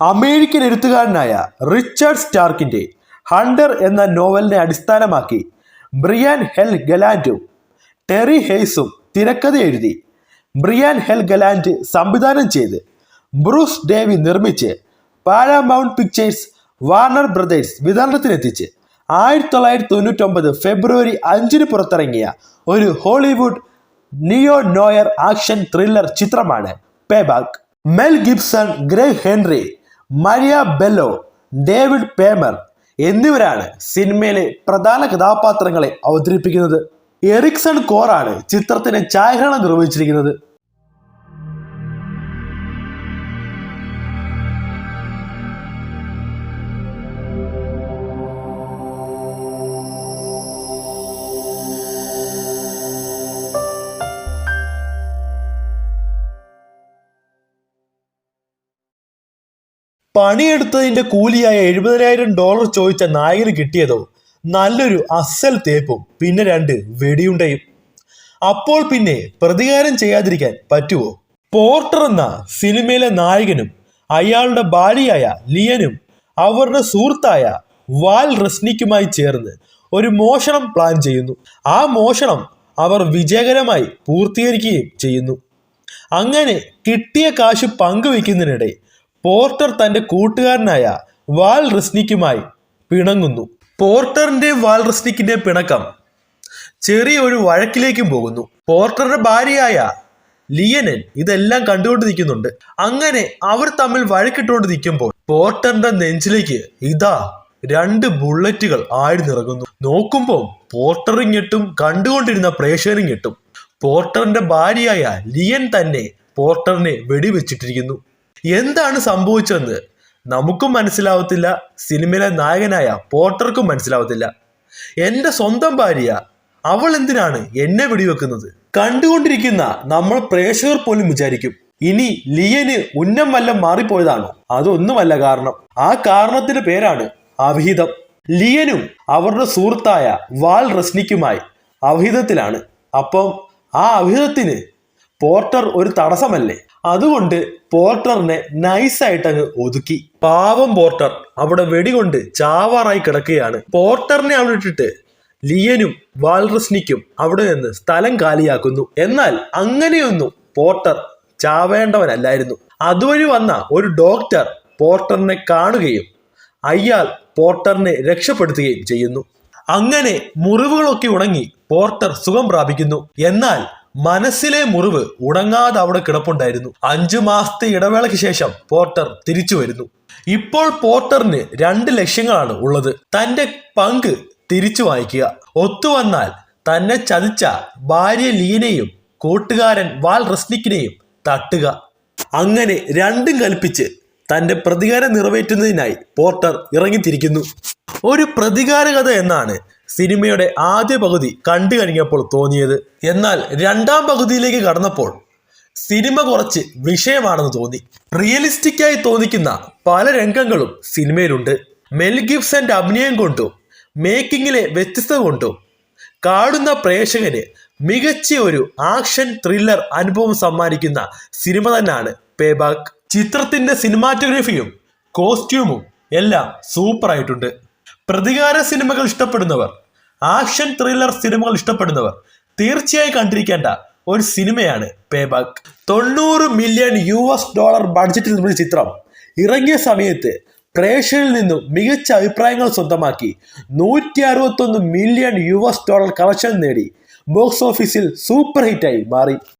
American എഴുത്തുകാരനായ Richard സ്റ്റാർക്കിന്റെ Hunter എന്ന നോവലിനെ അടിസ്ഥാനമാക്കി ബ്രിയാൻ ഹെൽ ഗലാൻഡും ടെറി ഹെയ്സും തിരക്കഥ എഴുതി. ബ്രിയാൻ ഹെൽ ഗലാൻഡ് സംവിധാനം ചെയ്ത് ബ്രൂസ് ഡേവി നിർമ്മിച്ച് പാരാമൗണ്ട് പിക്ചേഴ്സ് വാർണർ ബ്രദേഴ്സ് വിതരണത്തിനെത്തിച്ച് ആയിരത്തി തൊള്ളായിരത്തി തൊണ്ണൂറ്റൊമ്പത് ഫെബ്രുവരി അഞ്ചിന് പുറത്തിറങ്ങിയ ഒരു Hollywood neo noir action thriller ചിത്രമാണ് Payback. Mel Gibson Gregg Henry Maria Bello David Paymer എന്നിവരാണ് സിനിമയിലെ പ്രധാന കഥാപാത്രങ്ങളെ അവതരിപ്പിക്കുന്നത്. എറിക്സൺ കോറാണ് ചിത്രത്തിന് ഛായാഗ്രഹണം നിർവഹിച്ചിരിക്കുന്നത്. പണിയെടുത്തതിന്റെ കൂലിയായ എഴുപതിനായിരം ഡോളർ ചോദിച്ച നായകന് കിട്ടിയതോ? നല്ലൊരു അസൽ തേപ്പും പിന്നെ രണ്ട് വെടിയുണ്ടയും. അപ്പോൾ പിന്നെ പ്രതികാരം ചെയ്യാതിരിക്കാൻ പറ്റുമോ പോർട്ടർ എന്ന സിനിമയിലെ നായകനും അയാളുടെ ഭാര്യയായ ലിയനും അവരുടെ സുഹൃത്തായ വാൽ റസ്നിക്കുമായി ചേർന്ന് ഒരു മോഷണം പ്ലാൻ ചെയ്യുന്നു. ആ മോഷണം അവർ വിജയകരമായി പൂർത്തീകരിക്കുകയും ചെയ്യുന്നു. അങ്ങനെ കിട്ടിയ കാശ് പങ്കുവെക്കുന്നതിനിടെ പോർട്ടർ തന്റെ കൂട്ടുകാരനായ വാൽ റിസ്നിക്കുമായി പിണങ്ങുന്നു. പോർട്ടറിന്റെ വാൽ റിസ്നിക്കിന്റെ പിണക്കം ചെറിയൊരു വഴക്കിലേക്കും പോകുന്നു. പോർട്ടറുടെ ഭാര്യയായ ലിയനൻ ഇതെല്ലാം കണ്ടുകൊണ്ട് നിൽക്കുന്നുണ്ട് അങ്ങനെ അവർ തമ്മിൽ വഴക്കിട്ടുകൊണ്ടിരിക്കുമ്പോൾ പോർട്ടറിന്റെ നെഞ്ചിലേക്ക് ഇതാ രണ്ട് ബുള്ളറ്റുകൾ ആഴ്ന്നിറങ്ങുന്നു നോക്കുമ്പോൾ പോർട്ടറും ഞെട്ടും കണ്ടുകൊണ്ടിരുന്ന പ്രേക്ഷകരും ഞെട്ടും പോർട്ടറിന്റെ ഭാര്യയായ ലിയൻ തന്നെ പോർട്ടറിനെ വെടിവെച്ചിട്ടിരിക്കുന്നു. എന്താണ് സംഭവിച്ചതെന്ന് നമുക്കും മനസ്സിലാവത്തില്ല സിനിമയിലെ നായകനായ പോർട്ടർക്കും മനസ്സിലാവത്തില്ല. എന്റെ സ്വന്തം ഭാര്യ അവൾ എന്തിനാണ് എന്നെ വെടിവെക്കുന്നത്? കണ്ടുകൊണ്ടിരിക്കുന്ന നമ്മൾ പ്രേക്ഷകർ പോലും വിചാരിക്കും ഇനി ലിയന് ഉന്നം വല്ലം മാറിപ്പോയതാണോ? അതൊന്നുമല്ല കാരണം. ആ കാരണത്തിന്റെ പേരാണ് അവിഹിതം. ലിയനും അവരുടെ സുഹൃത്തായ വാൽ റസ്നിക്കുമായി അവിഹിതത്തിലാണ്. അപ്പം ആ അവിഹിതത്തിന് പോർട്ടർ ഒരു തടസ്സമല്ലേ? അതുകൊണ്ട് പോർട്ടറിനെ നൈസായിട്ട് അങ്ങ് ഒതുക്കി. പാവം പോർട്ടർ അവിടെ വെടികൊണ്ട് ചാവാറായി കിടക്കുകയാണ്. പോർട്ടറിനെ അവിടെ ഇട്ടിട്ട് ലിയനും വാൾറസ്നിക്കും അവിടെ നിന്ന് സ്ഥലം കാലിയാക്കുന്നു. എന്നാൽ അങ്ങനെയൊന്നും പോർട്ടർ ചാവേണ്ടവനല്ലായിരുന്നു. അതുവഴി വന്ന ഒരു ഡോക്ടർ പോർട്ടറിനെ കാണുകയും അയാൾ പോർട്ടറിനെ രക്ഷപ്പെടുത്തുകയും ചെയ്യുന്നു. അങ്ങനെ മുറിവുകളൊക്കെ ഉണങ്ങി പോർട്ടർ സുഖം പ്രാപിക്കുന്നു. എന്നാൽ മനസ്സിലെ മുറിവ് ഉണങ്ങാതെ അവിടെ കിടപ്പുണ്ടായിരുന്നു. അഞ്ചു മാസത്തെ ഇടവേളയ്ക്ക് ശേഷം പോർട്ടർ തിരിച്ചു വരുന്നു. ഇപ്പോൾ പോർട്ടറിന് രണ്ട് ലക്ഷ്യങ്ങളാണ് ഉള്ളത്. തന്റെ പങ്ക് തിരിച്ചു വാങ്ങിക്കുക ഒത്തുവന്നാൽ തന്നെ ചതിച്ച ഭാര്യ ലീനയും കൂട്ടുകാരൻ വാൽ റസ്നിക്കിനെയും തട്ടുക. അങ്ങനെ രണ്ടും കൽപ്പിച്ച് തന്റെ പ്രതികാരം നിറവേറ്റുന്നതിനായി പോർട്ടർ ഇറങ്ങിത്തിരിക്കുന്നു. ഒരു പ്രതികാര കഥ എന്നാണ് സിനിമയുടെ ആദ്യ പകുതി കണ്ടു കഴിഞ്ഞപ്പോൾ തോന്നിയത്. എന്നാൽ രണ്ടാം പകുതിയിലേക്ക് കടന്നപ്പോൾ സിനിമ കുറച്ച് വിഷയമാണെന്ന് തോന്നി. റിയലിസ്റ്റിക്കായി തോന്നിക്കുന്ന പല രംഗങ്ങളും സിനിമയിലുണ്ട്. മെൽ ഗിബ്സന്റെ അഭിനയം കൊണ്ടും മേക്കിങ്ങിലെ വ്യത്യസ്തത കൊണ്ടും കാണുന്ന പ്രേക്ഷകന് മികച്ച ഒരു ആക്ഷൻ ത്രില്ലർ അനുഭവം സമ്മാനിക്കുന്ന സിനിമ തന്നെയാണ് പേബാക്ക് ചിത്രത്തിന്റെ സിനിമാറ്റോഗ്രഫിയും കോസ്റ്റ്യൂമും എല്ലാം സൂപ്പർ ആയിട്ടുണ്ട്. പ്രതികാര സിനിമകൾ ഇഷ്ടപ്പെടുന്നവർ ആക്ഷൻ ത്രില്ലർ സിനിമകൾ ഇഷ്ടപ്പെടുന്നവർ തീർച്ചയായും കണ്ടിരിക്കേണ്ട ഒരു സിനിമയാണ് പേബാക്ക്. തൊണ്ണൂറ് മില്യൺ യു എസ് ഡോളർ ബഡ്ജറ്റിൽ നിർമ്മിച്ച ചിത്രം ഇറങ്ങിയ സമയത്ത് പ്രേക്ഷകരിൽ നിന്നും മികച്ച അഭിപ്രായങ്ങൾ സ്വന്തമാക്കി നൂറ്റി അറുപത്തൊന്ന് million U S dollar collection നേടി. ബോക്സ് ഓഫീസിൽ സൂപ്പർ ഹിറ്റായി മാറി.